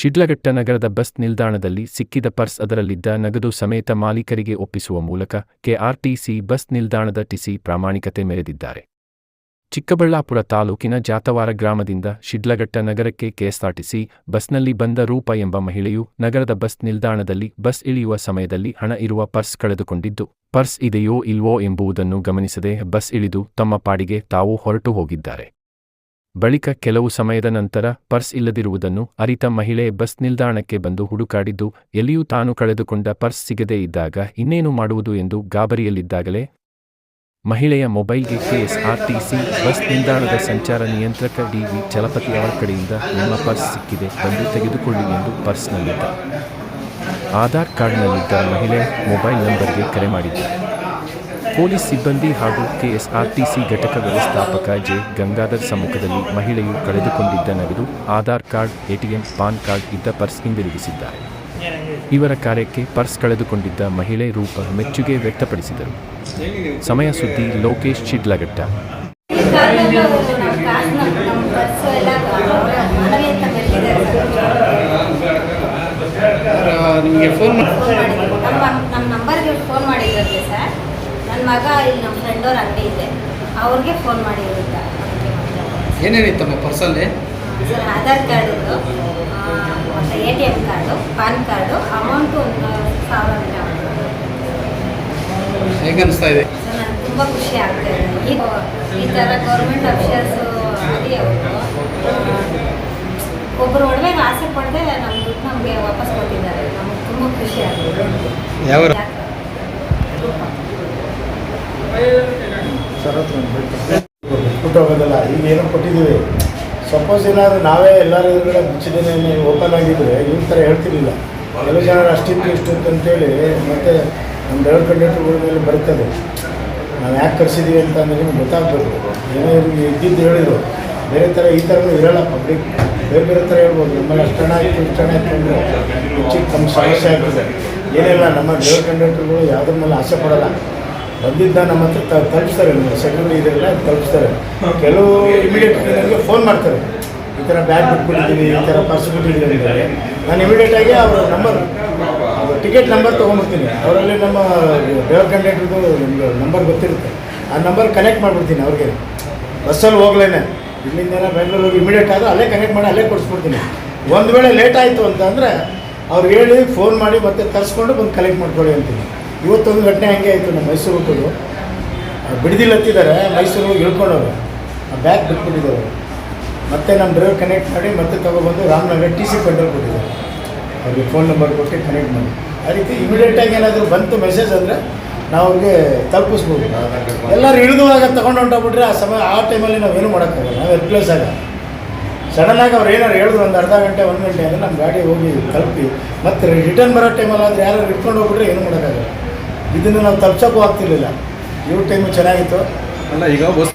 ಶಿಡ್ಲಘಟ್ಟ ನಗರದ ಬಸ್ ನಿಲ್ದಾಣದಲ್ಲಿ ಸಿಕ್ಕಿದ ಪರ್ಸ್ ಅದರಲ್ಲಿದ್ದ ನಗದು ಸಮೇತ ಮಾಲೀಕರಿಗೆ ಒಪ್ಪಿಸುವ ಮೂಲಕ ಕೆಆರ್ಟಿಸಿ ಬಸ್ ನಿಲ್ದಾಣದ ಟಿಸಿ ಪ್ರಾಮಾಣಿಕತೆ ಮೆರೆದಿದ್ದಾರೆ. ಚಿಕ್ಕಬಳ್ಳಾಪುರ ತಾಲೂಕಿನ ಜಾತವಾರ ಗ್ರಾಮದಿಂದ ಶಿಡ್ಲಘಟ್ಟ ನಗರಕ್ಕೆ ಕೆಎಸ್ಆರ್ಟಿಸಿ ಬಸ್ನಲ್ಲಿ ಬಂದ ರೂಪ ಎಂಬ ಮಹಿಳೆಯು ನಗರದ ಬಸ್ ನಿಲ್ದಾಣದಲ್ಲಿ ಬಸ್ ಇಳಿಯುವ ಸಮಯದಲ್ಲಿ ಹಣ ಇರುವ ಪರ್ಸ್ ಕಳೆದುಕೊಂಡಿದ್ದು, ಪರ್ಸ್ ಇದೆಯೋ ಇಲ್ವೋ ಎಂಬುದನ್ನು ಗಮನಿಸದೆ ಬಸ್ ಇಳಿದು ತಮ್ಮ ಪಾಡಿಗೆ ತಾವು ಹೊರಟು ಹೋಗಿದ್ದಾರೆ. ಬಳಿಕ ಕೆಲವು ಸಮಯದ ನಂತರ ಪರ್ಸ್ ಇಲ್ಲದಿರುವುದನ್ನು ಅರಿತ ಮಹಿಳೆ ಬಸ್ ನಿಲ್ದಾಣಕ್ಕೆ ಬಂದು ಹುಡುಕಾಡಿದ್ದು, ಎಲ್ಲಿಯೂ ತಾನು ಕಳೆದುಕೊಂಡ ಪರ್ಸ್ ಸಿಗದೇ ಇದ್ದಾಗ ಇನ್ನೇನು ಮಾಡುವುದು ಎಂದು ಗಾಬರಿಯಲ್ಲಿದ್ದಾಗಲೇ ಮಹಿಳೆಯ ಮೊಬೈಲ್ಗೆ ಕೆಎಸ್ಆರ್ಟಿಸಿ ಬಸ್ ನಿಲ್ದಾಣದ ಸಂಚಾರ ನಿಯಂತ್ರಕ ಡಿವಿ ಚಲಪತಿ ಅವರ ಕಡೆಯಿಂದ ನಿಮ್ಮ ಪರ್ಸ್ ಸಿಕ್ಕಿದೆ, ಬಂದು ತೆಗೆದುಕೊಳ್ಳಿ ಎಂದು ಪರ್ಸ್ನಲ್ಲಿದ್ದ. ಆಧಾರ್ ಕಾರ್ಡ್ನಲ್ಲಿದ್ದ ಮಹಿಳೆ ಮೊಬೈಲ್ ನಂಬರ್ಗೆ ಕರೆ ಮಾಡಿದ್ದಾರೆ ಪೊಲೀಸ್ ಸಿಬ್ಬಂದಿ ಹಾಗೂ ಕೆಎಸ್ಆರ್ಟಿಸಿ ಘಟಕ ವ್ಯವಸ್ಥಾಪಕ ಜೆ. ಗಂಗಾಧರ್ ಸಮ್ಮುಖದಲ್ಲಿ ಮಹಿಳೆಯು ಕಳೆದುಕೊಂಡಿದ್ದ ನಗದು, Aadhaar card, ATM PAN card ಇದ್ದ ಪರ್ಸ್ ಹಿಂದಿರುಗಿಸಿದ್ದಾರೆ. ಇವರ ಕಾರ್ಯಕ್ಕೆ ಪರ್ಸ್ ಕಳೆದುಕೊಂಡಿದ್ದ ಮಹಿಳೆ ರೂಪ ಮೆಚ್ಚುಗೆ ವ್ಯಕ್ತಪಡಿಸಿದರು. ಸಮಯ ಸುದ್ದಿ ಲೋಕೇಶ್ ನಿಮಗೆ ಫೋನ್ ಮಾಡಿ ನಮ್ಮ ನಂಬರ್ಗೆ ಫೋನ್ ಮಾಡಿದ್ರಲ್ಲಿ ಸರ್. ನನ್ನ ಮಗ ಇಲ್ಲಿ ನಮ್ಮ ಫ್ರೆಂಡ್ ಅವ್ರ ಅಂಗಡಿ ಇದೆ. ಅವ್ರಿಗೆ ಫೋನ್ ಮಾಡಿರೋದ ಏನೇನಿತ್ತಮ್ಮ ಪರ್ಸಲ್ಲಿ ಸರ್ ಆಧಾರ್ ಕಾರ್ಡು ಮತ್ತು A T M card PAN card amount ಒಂದು ಸಾವಿರ ಹೇಗೆ ಅನಿಸ್ತಾ ಇದೆ ಸರ್ ನನಗೆ ತುಂಬ ಖುಷಿ ಆಗ್ತಾ ಇದೆ. ಈಗ ಈ ಥರ ಗೌರ್ಮೆಂಟ್ ಅಫಿಷಿಯಲ್ಸು ಆಗಿ ಅವರು ಒಬ್ಬರು ಒಡವೆಗೆ ಆಸೆ ಪಡದೆ ನಮ್ಮ ದುಡ್ಡು ನಮಗೆ ವಾಪಸ್ ಕೊಟ್ಟಿದ್ದಾರೆ. ನಮಗೆ ತುಂಬ ಖುಷಿ ಆಗಿದೆ ಯಾವ ಬಿಟ್ಟು ಹೋಗೋದಲ್ಲ ಈಗ ಏನೋ ಕೊಟ್ಟಿದ್ದೀವಿ. ಸಪೋಸ್ ಏನಾದರೂ ನಾವೇ ಎಲ್ಲರ ಎದುರುಗಡೆ ಮುಚ್ಚಿದ್ದೇನೆ ಓಪನ್ ಆಗಿದ್ರೆ ಈ ಥರ ಹೇಳ್ತಿರ್ಲಿಲ್ಲ. ಕೆಲವು ಜನ ಅಷ್ಟಿತ್ತು ಇಷ್ಟಿತ್ತು ಅಂತೇಳಿ ಮತ್ತೆ ನಮ್ಮ ಡ್ರೈವರ್ ಕಂಡಕ್ಟರ್ಗಳ ಮೇಲೆ ಬರ್ತದೆ. ನಾವು ಯಾಕೆ ಕರ್ಸಿದ್ದೀವಿ ಅಂತ ಅಂದರೆ ನಿಮ್ಗೆ ಗೊತ್ತಾಗಬೇಕು ಏನೋ ಇವ್ರಿಗೆ ಇದ್ದಿದ್ದು ಹೇಳಿದ್ರು. ಬೇರೆ ಥರ ಈ ಥರನೂ ಇರೋಲ್ಲ ಪಬ್ಲಿಕ್ ಬೇರೆ ಬೇರೆ ಥರ ಹೇಳ್ಬೋದು. ನಮ್ಮಲ್ಲಿ ಅಷ್ಟು ಹಣ ಆಯಿತು ಇಷ್ಟು ಹಣ ಆಯಿತು ಹೆಚ್ಚಿಗೆ ಸಮಸ್ಯೆ ಆಗ್ತದೆ. ಏನಿಲ್ಲ, ನಮ್ಮ ಡ್ರೈವರ್ ಕಂಡಕ್ಟರ್ಗಳು ಯಾವುದ್ರ ಮೇಲೆ ಆಸೆ ಪಡೋಲ್ಲ. ಬಂದಿದ್ದ ನಮ್ಮ ಹತ್ರ ತಲುಪಿಸ್ತಾರೆ ಸೆಕ್ಯೂರಿಟಿ ಇದೆಲ್ಲ ತಲುಪಿಸ್ತಾರೆ. ಕೆಲವು ಇಮಿಡಿಯೇಟ್ ನನಗೆ ಫೋನ್ ಮಾಡ್ತಾರೆ. ಈ ಥರ ಬ್ಯಾಗ್ ಬಿಟ್ಬಿಟ್ಟಿದ್ದೀವಿ ಈ ಥರ ಪರ್ಸ್ ಬಿಟ್ಟಿದ್ದೀವಿ ಅಂದರೆ ನಾನು ಇಮಿಡಿಯೇಟಾಗಿ ಅವ್ರ ನಂಬರ್ ಟಿಕೆಟ್ ನಂಬರ್ ತೊಗೊಂಡ್ಬಿಡ್ತೀನಿ. ಅವರಲ್ಲಿ ನಮ್ಮ ಡ್ರೈವರ್ ಕಂಡಕ್ಟರ್ದು ನಂಬರ್ ಗೊತ್ತಿರುತ್ತೆ. ಆ ನಂಬರ್ ಕನೆಕ್ಟ್ ಮಾಡಿಬಿಡ್ತೀನಿ ಅವ್ರಿಗೆ. ಬಸ್ಸಲ್ಲಿ ಹೋಗ್ಲೇನೆ. ಇಲ್ಲಿಂದ ಬೆಂಗಳೂರು ಹೋಗಿ ಇಮಿಡಿಯೇಟ್ ಆದರೆ ಅಲ್ಲೇ ಕನೆಕ್ಟ್ ಮಾಡಿ ಅಲ್ಲೇ ಕೊಡಿಸ್ಬಿಡ್ತೀನಿ. ಒಂದು ವೇಳೆ ಲೇಟ್ ಆಯಿತು ಅಂತಂದರೆ ಅವ್ರು ಹೇಳಿ ಫೋನ್ ಮಾಡಿ ಮತ್ತೆ ತರಿಸ್ಕೊಂಡು ಬಂದು ಕಲೆಕ್ಟ್ ಮಾಡ್ಕೊಳ್ಳಿ ಅಂತೀನಿ. ಇವತ್ತೊಂದು ಘಟನೆ ಹಂಗೆ ಆಯಿತು ನಮ್ಮ ಮೈಸೂರು ಹುಟ್ಟೋದು ಬಿಡದಿಲ್ಲ ಹತ್ತಿದ್ದಾರೆ ಮೈಸೂರು ಇಳ್ಕೊಂಡವರು ಆ ಬ್ಯಾಗ್ ಬಿಟ್ಬಿಟ್ಟಿದ್ದಾರೆ. ಮತ್ತೆ ನಮ್ಮ ಡ್ರೈವರ್ ಕನೆಕ್ಟ್ ಮಾಡಿ ಮತ್ತೆ ತಗೊಬಂದು ರಾಮನಗರ ಟಿ ಸಿ ಕಂಟ್ರೋಲ್ ಕೊಟ್ಟಿದ್ದಾರೆ. ಅವ್ರಿಗೆ ಫೋನ್ ನಂಬರ್ ಕೊಟ್ಟು ಕನೆಕ್ಟ್ ಮಾಡಿ. ಆ ರೀತಿ ಇಮಿಡಿಯೇಟಾಗಿ ಏನಾದರೂ ಬಂತು ಮೆಸೇಜ್ ಅಂದರೆ ನಾವು ಅವ್ರಿಗೆ ತಲುಪಿಸ್ಬೋದು. ಎಲ್ಲರೂ ಇಳಿದುವಾಗ ತೊಗೊಂಡು ಹೊಂಟೋಗ್ಬಿಟ್ರೆ ಆ ಸಮಯ, ಆ ಟೈಮಲ್ಲಿ ನಾವೇನು ಮಾಡೋಕ್ಕಾಗಲ್ಲ. ನಾವು ರಿಪ್ಲೇಸ್ ಆಗ. ಸಡನ್ನಾಗಿ ಅವ್ರು ಏನಾರು ಹೇಳಿದ್ರು ಒಂದು ಅರ್ಧ ಗಂಟೆ, ಒಂದು ಗಂಟೆ ಅಂದರೆ ನಮ್ಮ ಗಾಡಿ ಹೋಗಿ ತಲುಪಿ, ಮತ್ತು ರಿಟರ್ನ್ ಬರೋ ಟೈಮಲ್ಲಿ ಆದರೆ ಯಾರು ಇಟ್ಕೊಂಡು ಹೋಗ್ಬಿಟ್ರೆ ಏನು ಮಾಡೋಕ್ಕಾಗಲ್ಲ. ಇದನ್ನು ನಾವು ತಪ್ಸೋಕ್ಕೂ ಆಗ್ತಿರ್ಲಿಲ್ಲ. ಇವ್ರ ಟೈಮು ಚೆನ್ನಾಗಿತ್ತು. ಅಲ್ಲ ಈಗ